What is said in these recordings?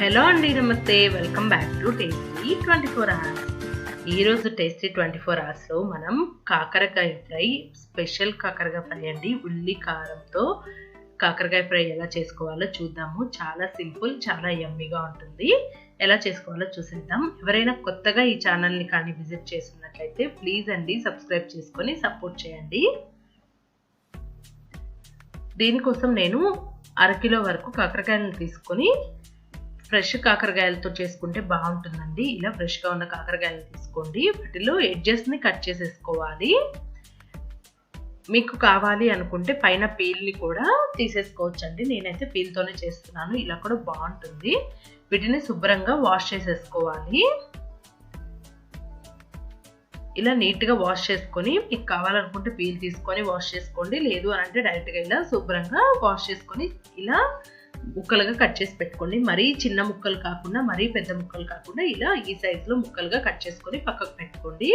Hello అండి నమస్తే. Welcome back to tasty twenty four hours. ఈరోజు టేస్టీ ట్వంటీ ఫోర్ అవర్స్లో మనం కాకరకాయ ఫ్రై స్పెషల్ కాకరకాయ ఫ్రై అండి. ఉల్లి కారంతో కాకరకాయ ఫ్రై ఎలా చేసుకోవాలో చూద్దాము. చాలా సింపుల్ చాలా యమ్మీగా ఉంటుంది. ఎలా చేసుకోవాలో చూసేద్దాం. ఎవరైనా కొత్తగా ఈ ఛానల్ని కానీ విజిట్ చేస్తున్నట్లయితే ప్లీజ్ అండి సబ్స్క్రైబ్ చేసుకొని సపోర్ట్ చేయండి. దీనికోసం నేను అరకిలో వరకు కాకరకాయలను తీసుకొని ఫ్రెష్ కాకరకాయలతో చేసుకుంటే బాగుంటుందండి. ఇలా ఫ్రెష్గా ఉన్న కాకరకాయలు తీసుకోండి. వాటిలో ఎడ్జెస్ని కట్ చేసేసుకోవాలి. మీకు కావాలి అనుకుంటే పైన పీల్ని కూడా తీసేసుకోవచ్చు అండి నేనైతే పీల్తోనే చేస్తున్నాను. ఇలా కూడా బాగుంటుంది. వీటిని శుభ్రంగా వాష్ చేసేసుకోవాలి. ఇలా నీట్గా వాష్ చేసుకొని మీకు కావాలనుకుంటే పీల్ తీసుకొని వాష్ చేసుకోండి. లేదు అని అంటే డైరెక్ట్గా ఇలా శుభ్రంగా వాష్ చేసుకొని ఇలా ముక్కలుగా కట్ చేసి పెట్టుకోండి. మరీ చిన్న ముక్కలు కాకుండా మరీ పెద్ద ముక్కలు కాకుండా ఇలా ఈ సైజులో ముక్కలుగా కట్ చేసుకొని పక్కకు పెట్టుకోండి.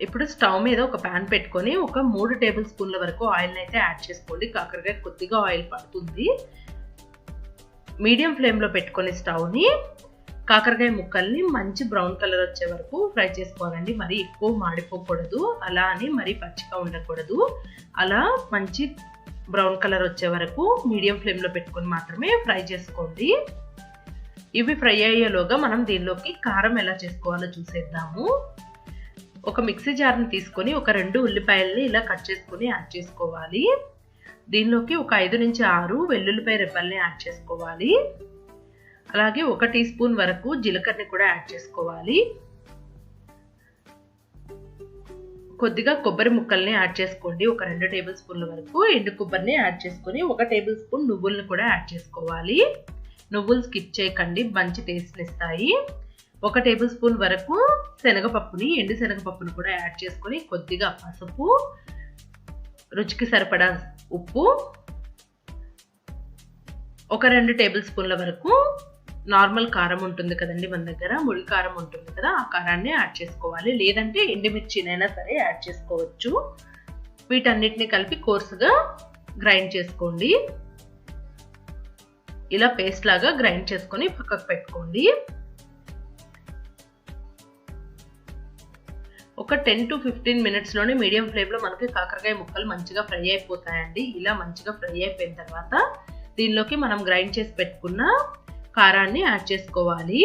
ఇప్పుడు స్టవ్ మీద ఒక ప్యాన్ పెట్టుకొని ఒక మూడు టేబుల్ స్పూన్ల వరకు ఆయిల్ని అయితే యాడ్ చేసుకోండి. కాకరకాయ కొద్దిగా ఆయిల్ పడుతుంది. మీడియం ఫ్లేమ్లో పెట్టుకొని స్టవ్ని కాకరకాయ ముక్కల్ని మంచి బ్రౌన్ కలర్ వచ్చే వరకు ఫ్రై చేసుకోవాలండి. మరీ ఎక్కువ మాడిపోకూడదు. అలా అని మరీ పచ్చిగా ఉండకూడదు. అలా మంచి బ్రౌన్ కలర్ వచ్చే వరకు మీడియం ఫ్లేమ్లో పెట్టుకొని మాత్రమే ఫ్రై చేసుకోండి. ఇవి ఫ్రై అయ్యేలోగా మనం దీనిలోకి కారం ఎలా చేసుకోవాలో చూసేద్దాము. ఒక మిక్సీ జార్ని తీసుకొని ఒక రెండు ఉల్లిపాయల్ని ఇలా కట్ చేసుకొని యాడ్ చేసుకోవాలి. దీనిలోకి ఒక ఐదు నుంచి ఆరు వెల్లుల్లిపాయ రెబ్బల్ని యాడ్ చేసుకోవాలి. అలాగే ఒక టీ స్పూన్ వరకు జీలకర్రని కూడా యాడ్ చేసుకోవాలి. కొద్దిగా కొబ్బరి ముక్కల్ని యాడ్ చేసుకోండి. ఒక రెండు టేబుల్ స్పూన్ల వరకు ఎండు కొబ్బరిని యాడ్ చేసుకొని ఒక టేబుల్ స్పూన్ నువ్వులను కూడా యాడ్ చేసుకోవాలి. నువ్వులు స్కిప్ చేయకండి మంచి టేస్ట్ని ఇస్తాయి. ఒక టేబుల్ స్పూన్ వరకు శనగపప్పుని ఎండు శనగపప్పుని కూడా యాడ్ చేసుకొని కొద్దిగా పసుపు రుచికి సరిపడా ఉప్పు ఒక రెండు టేబుల్ స్పూన్ల వరకు నార్మల్ కారం ఉంటుంది కదండి మన దగ్గర ముడి కారం ఉంటుంది కదా ఆ కారాన్ని యాడ్ చేసుకోవాలి. లేదంటే ఎండుమిర్చినైనా సరే యాడ్ చేసుకోవచ్చు. వీటన్నిటిని కలిపి కోర్సుగా గ్రైండ్ చేసుకోండి. ఇలా పేస్ట్ లాగా గ్రైండ్ చేసుకొని పక్కకు పెట్టుకోండి. ఒక టెన్ టు ఫిఫ్టీన్ మినిట్స్లోనే మీడియం ఫ్లేమ్లో మనకి కాకరకాయ ముక్కలు మంచిగా ఫ్రై అయిపోతాయండి. ఇలా మంచిగా ఫ్రై అయిపోయిన తర్వాత దీనిలోకి మనం గ్రైండ్ చేసి పెట్టుకున్న కారాన్ని యాడ్ చేసుకోవాలి.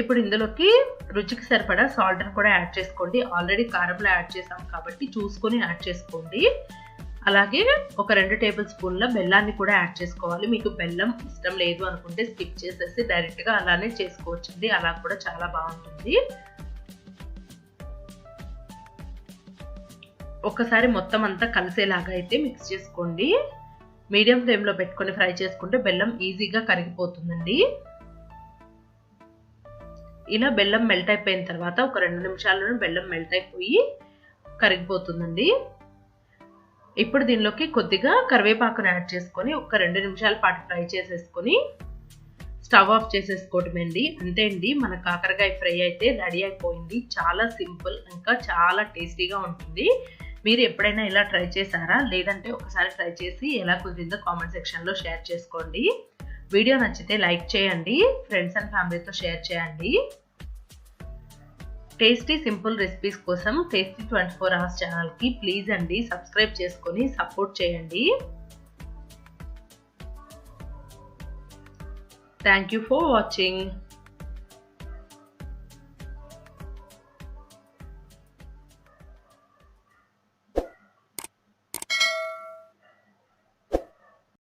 ఇప్పుడు ఇందులోకి రుచికి సరిపడా సాల్ట్ని కూడా యాడ్ చేసుకోండి. ఆల్రెడీ కారంలో యాడ్ చేసాం కాబట్టి చూసుకొని యాడ్ చేసుకోండి. అలాగే ఒక రెండు టేబుల్ స్పూన్ల బెల్లాన్ని కూడా యాడ్ చేసుకోవాలి. మీకు బెల్లం ఇష్టం లేదు అనుకుంటే స్కిప్ చేసేసి డైరెక్ట్గా అలానే చేసుకోవచ్చండి. అలా కూడా చాలా బాగుంటుంది. ఒకసారి మొత్తం అంతా కలిసేలాగా అయితే మిక్స్ చేసుకోండి. మీడియం ఫ్లేమ్లో పెట్టుకొని ఫ్రై చేసుకుంటే బెల్లం ఈజీగా కరిగిపోతుందండి. ఇలా బెల్లం మెల్ట్ అయిపోయిన తర్వాత ఒక రెండు నిమిషాల్లోనే బెల్లం మెల్ట్ అయిపోయి కరిగిపోతుందండి. ఇప్పుడు దీనిలోకి కొద్దిగా కరివేపాకును యాడ్ చేసుకొని ఒక రెండు నిమిషాల పాటు ఫ్రై చేసేసుకొని స్టవ్ ఆఫ్ చేసేసుకోవటమేండి. అంతే అండి మన కాకరకాయ ఫ్రై అయితే రెడీ అయిపోయింది. చాలా సింపుల్ ఇంకా చాలా టేస్టీగా ఉంటుంది. మీరు ఎప్పుడైనా ఇలా ట్రై చేశారా? లేదంటే ఒకసారి ట్రై చేసి ఎలా కుదిరిందో కామెంట్ సెక్షన్లో షేర్ చేసుకోండి. వీడియో నచ్చితే లైక్ చేయండి ఫ్రెండ్స్ అండ్ ఫ్యామిలీతో షేర్ చేయండి. టేస్టీ సింపుల్ రెసిపీస్ కోసం టేస్టీ ట్వంటీ ఫోర్ అవర్స్ ఛానల్కి ప్లీజ్ అండి సబ్స్క్రైబ్ చేసుకొని సపోర్ట్ చేయండి. Thank you for watching.